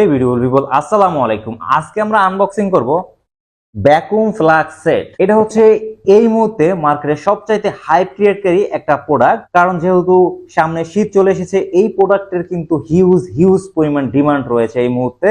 এই ভিডিও বিবল আসসালামু আলাইকুম। আজকে আমরা আনবক্সিং করব ভ্যাকুম ফ্লাক্স সেট এটা হচ্ছে এই মুহূর্তে মার্কেটে সবচাইতে হাই ক্রিয়েটকারী একটা প্রোডাক্ট কারণ যেহেতু সামনে শীত চলে এসেছে, এই প্রোডাক্টের কিন্তু হিউজ হিউজ পরিমাণ ডিমান্ড রয়েছে এই মুহূর্তে।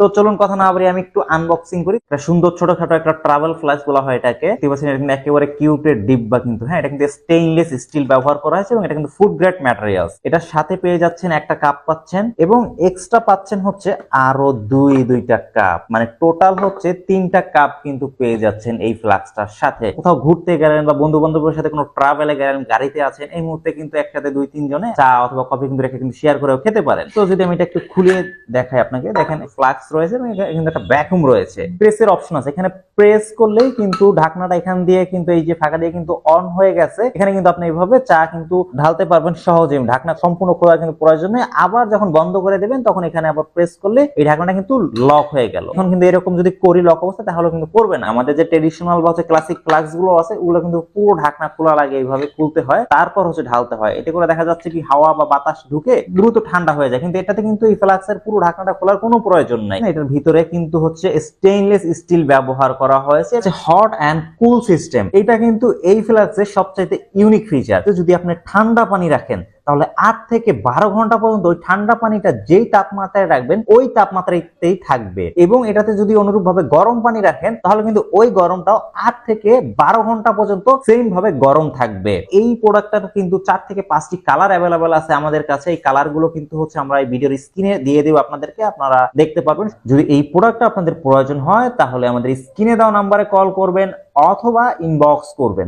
তো চলুন কথা না বলি আমি একটু আনবক্সিং করি। সুন্দর ছোটখাটো একটা ট্রাভেল ফ্ল্যাশ বলা হয় এটাকে। দেখতে পাচ্ছেন এটা কিন্তু একেবারে কিউটের ডিব্বা কিন্তু হ্যাঁ? এটা কিন্তু স্টেইনলেস স্টিল ব্যবহার করা হয়েছে এবং এটা কিন্তু ফুড গ্রেড ম্যাটেরিয়ালস এটার সাথে পেয়ে যাচ্ছেন একটা কাপ পাচ্ছেন এবং এক্সট্রা পাচ্ছেন হচ্ছে আরও দুই, দুইটা কাপ মানে টোটাল হচ্ছে তিনটা কাপ কিন্তু পেয়ে যাচ্ছেন এই ফ্লাক্সটার সাথে। কোথাও ঘুরতে গেলেন বা বন্ধু বান্ধবের সাথে কোনো ট্রাভেলে গেলেন, গাড়িতে আছেন, এই মুহূর্তে কিন্তু একসাথে দুই, তিনজনে চা অথবা কফি কিন্তু রেখে কিন্তু শেয়ার করেও খেতে পারেন। তো যদি আমি এটা একটু খুলে দেখাই আপনাকে, দেখেন ফ্লাক্স রয়েছে এবং কিন্তু একটা ভ্যাকুম রয়েছে। প্রেসের অপশন আছে। এখানে প্রেস করলেই কিন্তু ঢাকনাটা এখান দিয়ে কিন্তু এই যে ফাঁকা দিয়ে কিন্তু অন হয়ে গেছে। এখানে কিন্তু আপনি এইভাবে চা কিন্তু ঢালতে পারবেন সহজে ঢাকনা সম্পূর্ণ খোলা কিন্তু প্রয়োজন নেই আবার যখন বন্ধ করে দেবেন, তখন এখানে আবার প্রেস করলে এই ঢাকনাটা কিন্তু লক হয়ে গেল। এখন কিন্তু এরকম যদি করি লক অবস্থা তাহলে কিন্তু করবে না। আমাদের যে ট্রেডিশনাল বা হচ্ছে ক্লাসিক ফ্লাক্সগুলো আছে, ওগুলো কিন্তু পুরো ঢাকনা খোলা লাগে এইভাবে খুলতে হয়। তারপর হচ্ছে ঢালতে হয়। এতে করে দেখা যাচ্ছে কি হাওয়া বা বাতাস ঢুকে দ্রুত ঠান্ডা হয়ে যায়। কিন্তু এটাতে কিন্তু এই ফ্লাক্সের পুরো ঢাকনাটা খোলার কোনো প্রয়োজন নাই। এটার ভিতরে কিন্তু হচ্ছে স্টেইনলেস স্টিল ব্যবহার করা হয়েছে হট অ্যান্ড কুল সিস্টেম এটা কিন্তু এই ফ্ল্যাক্সের সবচাইতে ইউনিক ফিচার যদি আপনি ঠান্ডা পানি রাখেন তাহলে আট থেকে বারো ঘণ্টা পর্যন্ত ওই ঠান্ডা পানিটা যেই তাপমাত্রায় রাখবেন, ওই তাপমাত্রাতেই থাকবে। এবং এটাতে যদি অনুরূপ ভাবে গরম পানি রাখেন, তাহলে কিন্তু ওই গরমটাও আট থেকে বারো ঘণ্টা পর্যন্ত সেম ভাবে গরম থাকবে। এই প্রোডাক্টটার কিন্তু চার থেকে পাঁচটি কালার অ্যাভেলেবেল আছে আমাদের কাছে। এই কালারগুলো কিন্তু হচ্ছে আমরা এই ভিডিওর স্ক্রিনে দিয়ে দেবো আপনাদেরকে, আপনারা দেখতে পারবেন। যদি এই প্রোডাক্টটা আপনাদের প্রয়োজন হয়, তাহলে আমাদের স্ক্রিনে দেওয়া নাম্বারে কল করবেন অথবা ইনবক্স করবেন।